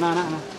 Logo logo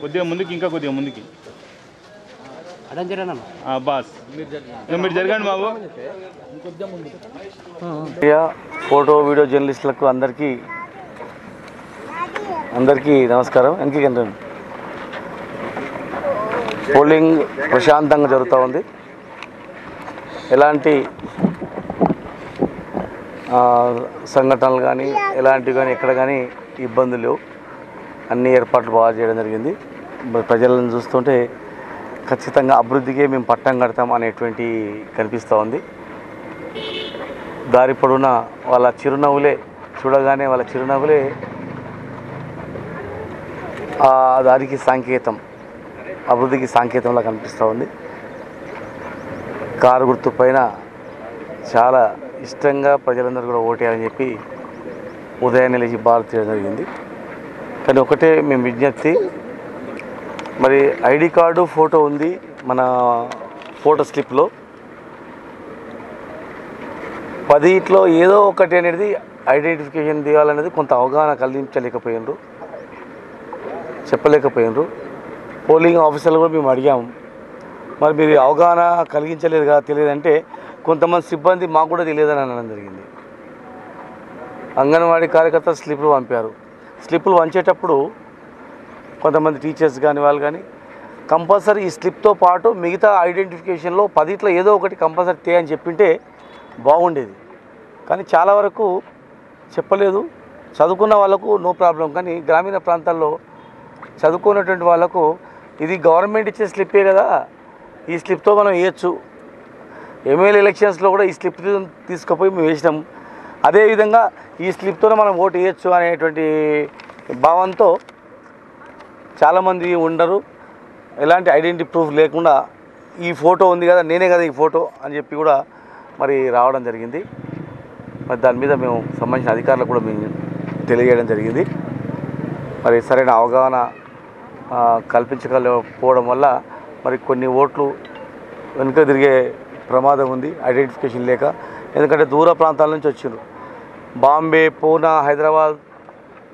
కొద్దిగా ముందుకి ఇంకా కొద్దిగా ముందుకి. ఆ, బాస్. ఇక మీరు జరగండి బాబు. ఫోటో వీడియో జర్నలిస్టులకు అందరికీ అందరికీ నమస్కారం. వెనక్కి పోలింగ్ ప్రశాంతంగా జరుగుతూ ఉంది. ఎలాంటి సంఘటనలు కానీ ఎలాంటివి కానీ ఎక్కడ కానీ ఇబ్బందులు లేవు. అన్ని ఏర్పాట్లు బాగా చేయడం జరిగింది. మరి ప్రజలను చూస్తుంటే ఖచ్చితంగా అభివృద్ధికే మేము పట్టం కడతాం అనేటువంటి కనిపిస్తూ ఉంది. దారి పొడున వాళ్ళ చిరునవ్వులే చూడగానే వాళ్ళ చిరునవ్వులే ఆ దారికి సంకేతం అభివృద్ధికి సంకేతంలా కనిపిస్తూ ఉంది. కారు గుర్తు పైన చాలా ఇష్టంగా ప్రజలందరూ కూడా ఓటేయాలని చెప్పి ఉదయాన్నే లేచి భారత్ జరిగింది. కానీ ఒకటే మేము విజ్ఞప్తి మరి ఐడి కార్డు ఫోటో ఉంది మన ఫోటో స్లిప్లో. పదిట్లో ఏదో ఒకటి అనేది ఐడెంటిఫికేషన్ తీయాలనేది కొంత అవగాహన కలిగించలేకపోయినరు చెప్పలేకపోయినరు. పోలింగ్ ఆఫీసర్లు కూడా మేము అడిగాము. మరి మీరు అవగాహన కలిగించలేదు కదా తెలియదంటే కొంతమంది సిబ్బంది మాకు కూడా తెలియదని అనడం జరిగింది. అంగన్వాడీ కార్యకర్త స్లిప్లు పంపారు. స్లిప్లు పంచేటప్పుడు కొంతమంది టీచర్స్ కానీ వాళ్ళు కానీ కంపల్సరీ ఈ స్లిప్తో పాటు మిగతా ఐడెంటిఫికేషన్లో పదిట్లో ఏదో ఒకటి కంపల్సరీ తే అని చెప్పింటే బాగుండేది. కానీ చాలా వరకు చెప్పలేదు. చదువుకున్న వాళ్ళకు నో ప్రాబ్లం. కానీ గ్రామీణ ప్రాంతాల్లో చదువుకున్నటువంటి వాళ్ళకు ఇది గవర్నమెంట్ ఇచ్చే స్లిప్పే కదా. ఈ స్లిప్తో మనం వేయచ్చు. ఎమ్మెల్యే ఎలక్షన్స్లో కూడా ఈ స్లిప్ తీసుకుపోయి మేము వేసినాం. అదేవిధంగా ఈ స్లిప్తో మనం ఓటు వేయచ్చు అనేటువంటి భావంతో చాలామంది ఉండరు. ఎలాంటి ఐడెంటిటీ ప్రూఫ్ లేకుండా ఈ ఫోటో ఉంది కదా నేనే కదా ఈ ఫోటో అని చెప్పి కూడా మరి రావడం జరిగింది. మరి దాని మీద మేము సంబంధించిన అధికారులకు కూడా మేము తెలియజేయడం జరిగింది. మరి సరైన అవగాహన ఆ, వల్ల మరి కొన్ని ఓట్లు వెనుక తిరిగే ప్రమాదం ఉంది ఐడెంటిఫికేషన్ లేక. ఎందుకంటే దూర ప్రాంతాల నుంచి వచ్చిండ్రు. బాంబే పూనా హైదరాబాద్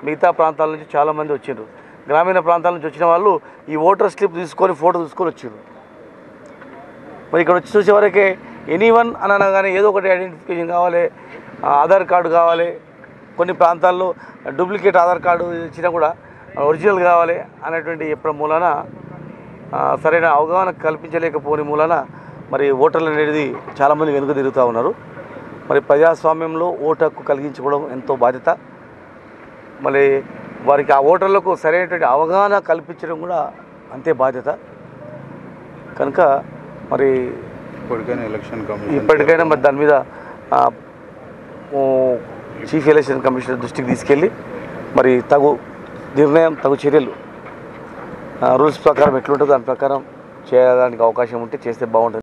మిగతా ప్రాంతాల నుంచి చాలామంది వచ్చిండ్రు. గ్రామీణ ప్రాంతాల నుంచి వచ్చిన వాళ్ళు ఈ ఓటర్ స్లిప్ తీసుకొని ఫోటో తీసుకొని వచ్చిండ్రు. మరి ఇక్కడ వచ్చి చూసేవరకే ఎనీ వన్ అని అనగానే ఏదో ఒకటి ఐడెంటిఫికేషన్ కావాలి ఆధార్ కార్డు కావాలి. కొన్ని ప్రాంతాల్లో డూప్లికేట్ ఆధార్ కార్డు ఇచ్చినా కూడా ఒరిజినల్ కావాలి అనేటువంటి చెప్పడం మూలన సరైన అవగాహన కల్పించలేకపోని మూలన మరి ఓటర్లు అనేది చాలామంది వెనుక తిరుగుతూ ఉన్నారు. మరి ప్రజాస్వామ్యంలో ఓటు హక్కు కలిగించుకోవడం ఎంతో బాధ్యత. మరి వారికి ఆ ఓటర్లకు సరైనటువంటి అవగాహన కల్పించడం కూడా అంతే బాధ్యత. కనుక మరి ఇప్పటికైనా ఎలక్షన్ కమిషన్ ఇప్పటికైనా మరి దాని మీద చీఫ్ ఎలక్షన్ కమిషనర్ దృష్టికి తీసుకెళ్ళి మరి తగు నిర్ణయం తగు చర్యలు రూల్స్ ప్రకారం ఎట్లుంటుందో దాని ప్రకారం చేయడానికి అవకాశం ఉంటే చేస్తే బాగుంటుంది.